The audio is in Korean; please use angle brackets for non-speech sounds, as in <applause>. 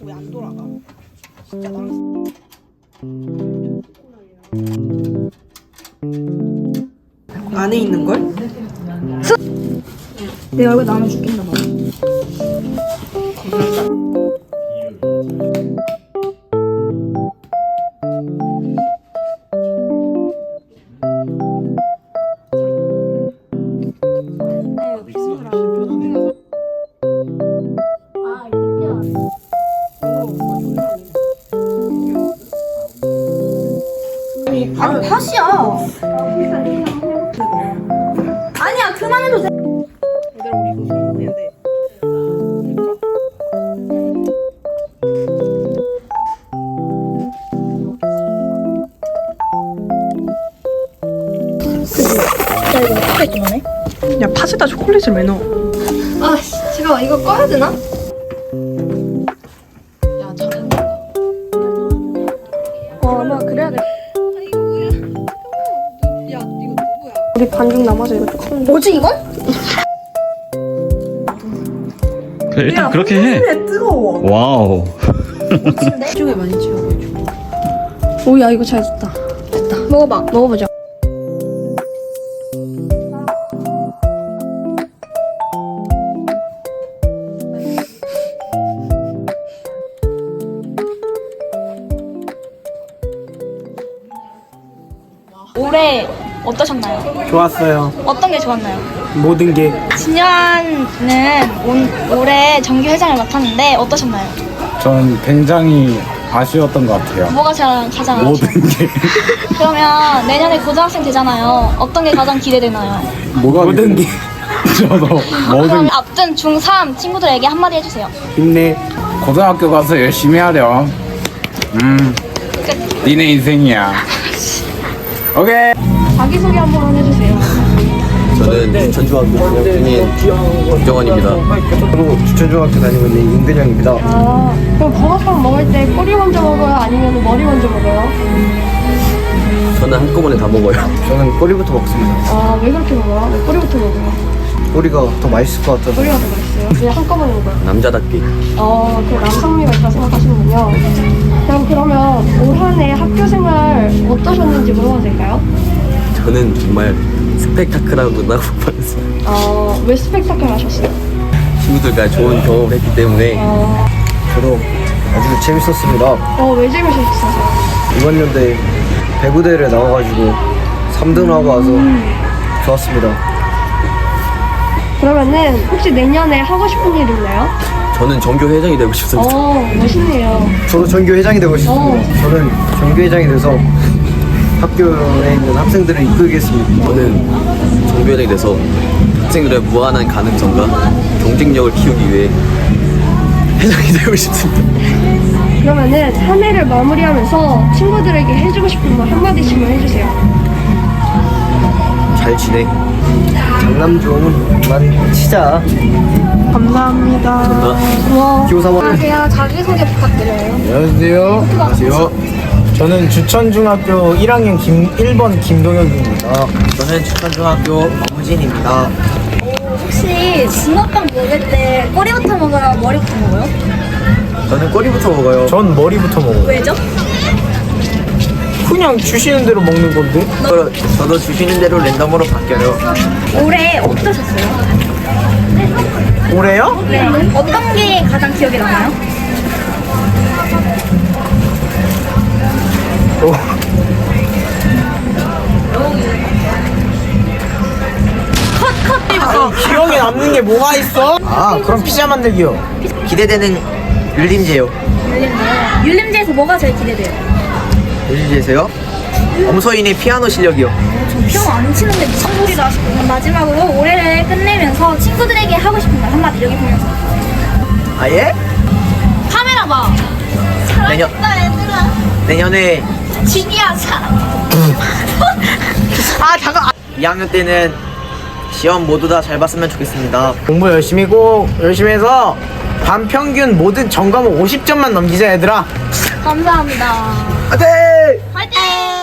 왜 안 돌아가? 진짜 남. 안에 있는 걸? 내 얼굴 나오면 죽겠나 봐. 아니 팥이야. 아니야 그만해도 돼. 야 팥에다 초콜릿을 왜 넣어? 아 씨 잠깐만 이거 꺼야 되나? 야 잘한다. 어 아마 그래야 돼. 반죽 남아서 이거 조금. 뭐지 이건? 그래 일단 그렇게 해. 왜 뜨거워? 와우. <laughs> 쪽에 많이 치워가지고. 오야 이거 잘 됐다. 됐다. 먹어봐. 먹어보자. 올해 어떠셨나요? 좋았어요. 어떤 게 좋았나요? 모든 게 진현은 온, 올해 정규 회장을 맡았는데 어떠셨나요? 전 굉장히 아쉬웠던 것 같아요. 뭐가 가장 가장 모든 아쉬웠나요? 게 <laughs> 그러면 내년에 고등학생 되잖아요. 어떤 게 가장 기대되나요? 뭐가 모든 게 <laughs> 저도 모든 그럼 앞둔 중3 친구들에게 한마디 해주세요. 힘내. 고등학교 가서 열심히 하렴. 음, 끝. 니네 인생이야. <laughs> 오케이. 자기 소개 한번 해주세요. 저는 천중학교 중학생인 김정원입니다. 저도 주천중학교 다니고 있는 임근영입니다. 아 그럼 붕어빵 먹을 때 꼬리 먼저 먹어요? 아니면 머리 먼저 먹어요? 저는 한꺼번에 다 먹어요. <laughs> 저는 꼬리부터 먹습니다. 아 왜 그렇게 먹어요? 꼬리부터 먹어요. 꼬리가 더 맛있을 것 같아서. 꼬리가 더 맛있어요. 그냥 한꺼번에 먹어요. 남자답게. 어, 그 남성미가 있다 생각하시는군요. 그럼 그러면 올 한 해 학교 생활 어떠셨는지 물어봐도 될까요? 저는 정말 스펙타클하구나 봤어요. <laughs> 어, 왜 스펙타클 하셨어요? 친구들과 좋은 경험을 했기 때문에 어, 저도 아주 재밌었습니다. 어, 왜 재밌으셨어요? 이번 연도에 배구대회를 나와가지고 3등을 하고 와서 좋았습니다. 그러면은 혹시 내년에 하고 싶은 일 있나요? 저는 정교 회장이 되고 싶습니다. 어, 멋있네요. 저도 전교 회장이 되고 싶습니다. 저는 전교 회장이 돼서 학교에 있는 학생들을 이끌겠습니다. 저는 회장이 돼서 학생들의 무한한 가능성과 경쟁력을 키우기 위해 회장이 되고 싶습니다. 그러면은 한 해를 마무리하면서 친구들에게 해주고 싶은 말 한마디씩만 해주세요. 잘 지내. 장남 좀 그만 치자. 감사합니다. 나 교사원. 안녕하세요. 자기소개 부탁드려요. 안녕하세요. 안녕하세요. 저는 주천중학교 1학년 김 1번 김동혁입니다. 저는 주천중학교 엄우진입니다. 혹시 붕어빵 먹을 때 꼬리부터 먹어요? 머리부터 먹어요? 저는 꼬리부터 먹어요. 전 머리부터 먹어요. 왜죠? 그냥 주시는 대로 먹는 건데. 저도, 저도 주시는 대로 랜덤으로 바뀌어요. 올해 어떠셨어요? 올해요? 네. 어떤 게 가장 기억에 남아요? 아니, 기억에 남는 게 뭐가 있어? 아, 그럼 피자 만들기요. 기대되는 율림제요. 율림제요. 율림제에서 뭐가 제일 기대돼요? 율림제세요? 엄서인의 피아노 실력이요. 저 피아노 안 치는데 무슨 소리를 하시고 마지막으로 올해를 끝내면서 친구들에게 하고 싶은 말 한마디 여기 보면서 아 예? 카메라 봐 내년 얘들아 내년에 진이야 사랑 아 잠깐 2학년 때는 시험 모두 다 잘 봤으면 좋겠습니다. 공부 열심히 꼭 열심히 해서 반 평균 모든 전 과목 50점만 넘기자 얘들아. 감사합니다 화이팅! 화이팅